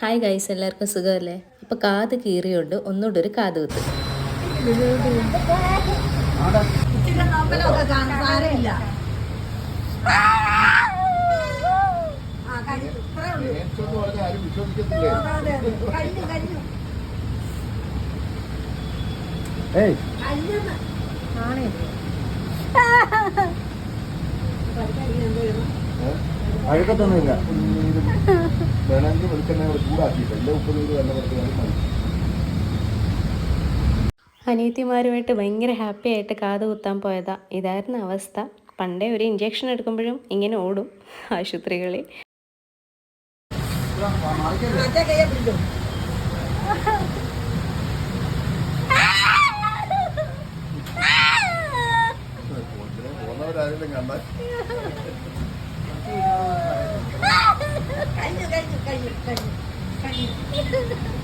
Hi guys എല്ലാവർക്കും സുഖമല്ലേ? അപ്പോൾ കാത് കീറിയോണ്ട് ഒന്നുകൂടെ ഒരു കാത് കുത്ത്. അഴുക്കത്തൊന്നുമില്ല. വേണമെങ്കിൽ വെളിച്ചെണ്ണ കൂടെ ചൂടാക്കിയിട്ട് എല്ലാ ഉപ്പ് നീര് തന്നെ കുറച്ച് മതി. അനിയത്തിമാരുമായിട്ട് ഭയങ്കര ഹാപ്പി ആയിട്ട് കാത് കുത്താൻ പോയതാ. ഇതായിരുന്നു അവസ്ഥ. പണ്ടേ ഒരു ഇഞ്ചെക്ഷൻ എടുക്കുമ്പോഴും ഇങ്ങനെ ഓടും ആശുപത്രികളിൽ. മറ്റേ かゆかゆかゆ